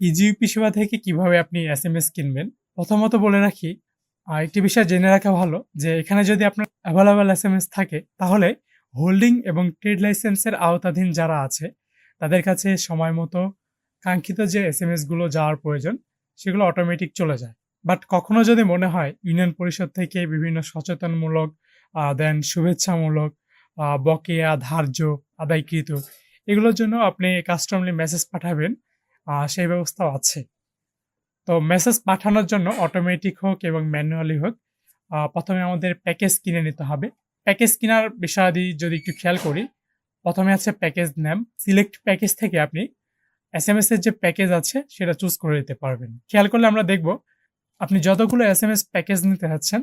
ইজিইউপি সেবা থেকে কীভাবে আপনি এস এম এস কিনবেন? প্রথমত বলে রাখি আর একটি বিষয় জেনে রাখা ভালো যে এখানে যদি আপনার অ্যাভেলেবেল এস এম এস থাকে, তাহলে হোল্ডিং এবং ট্রেড লাইসেন্সের আওতাধীন যারা আছে, তাদের কাছে সময় মতো কাঙ্ক্ষিত যে এস এম এসগুলো যাওয়ার প্রয়োজন, সেগুলো অটোমেটিক চলে যায়। বাট কখনো যদি মনে হয়, ইউনিয়ন পরিষদ থেকে বিভিন্ন সচেতনমূলক দেন শুভেচ্ছামূলক বকেয়া, ধার্য, আদায়কৃত, এগুলোর জন্য আপনি কাস্টমলি মেসেজ পাঠাবেন। সেই ব্যবস্থাও আছে। তো মেসেজ পাঠানোর জন্য অটোমেটিক হোক এবং ম্যানুয়ালি হোক প্রথমে আমাদের প্যাকেজ কিনে নিতে হবে। প্যাকেজ কেনার বিষয়াদি যদি একটু খেয়াল করি, প্রথমে আছে প্যাকেজ নেম সিলেক্ট প্যাকেজ থেকে আপনি এস এম এর যে প্যাকেজ আছে, সেটা চুজ করে দিতে পারবেন। খেয়াল করলে আমরা দেখব, আপনি যতগুলো এস এম এস প্যাকেজ নিতে চাচ্ছেন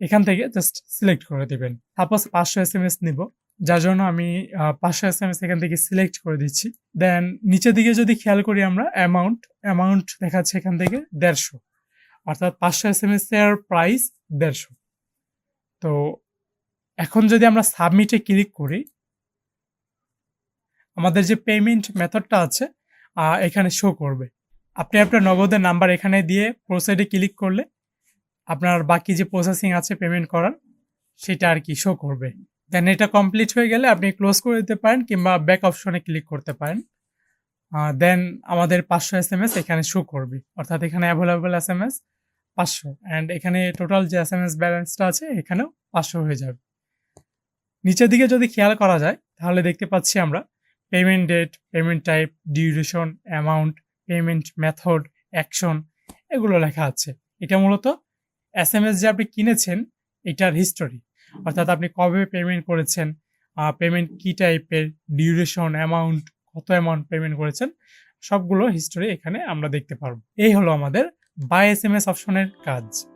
এখান থেকে জাস্ট সিলেক্ট করে দেবেন। সাপোজ পাঁচশো এস এম এস নিব। যার জন্য আমি পাঁচশো এস এম এস এখান থেকে সিলেক্ট করে দিচ্ছি। দেন নিচের দিকে যদি খেয়াল করি আমরা অ্যামাউন্ট অ্যামাউন্ট দেখাচ্ছে এখান থেকে দেড়শো। অর্থাৎ পাঁচশো এস এম এস এর প্রাইস দেড়শো। তো এখন যদি আমরা সাবমিটে ক্লিক করি, আমাদের যে পেমেন্ট মেথডটা আছে এখানে শো করবে। আপনি আপনার নগদের নাম্বার এখানে দিয়ে প্রোসাইডে ক্লিক করলে, আপনার বাকি যে প্রসেসিং আছে পেমেন্ট করার, সেটা আর কি শো করবে। দেন এটা কমপ্লিট হয়ে গেলে আপনি ক্লোজ করে দিতে পারেন কিংবা ব্যাক অপশনে ক্লিক করতে পারেন। দেন আমাদের পাঁচশো এস এম এস এখানে শো করবে। অর্থাৎ এখানে অ্যাভেলেবল এস এম এস পাঁচশো। অ্যান্ড এখানে টোটাল যে এস এম এস ব্যালেন্সটা আছে, এখানেও পাঁচশো হয়ে যাবে। নিচের দিকে যদি খেয়াল করা যায়, তাহলে দেখতে পাচ্ছি আমরা payment date payment type duration amount payment method action এগুলো লেখা আছে। এটা মূলত এস এম এস যে আপনি কিনেছেন, এটার হিস্টোরি অর্থাৎ আপনি কবে পেমেন্ট করেছেন পেমেন্ট কি টাইপের ডিউরেশন অ্যামাউন্ট কত অ্যামাউন্ট পেমেন্ট করেছেন, সবগুলো হিস্টোরি এখানে আমরা দেখতে পারব। এই হলো আমাদের বাই এস এম এস অপশনের কাজ।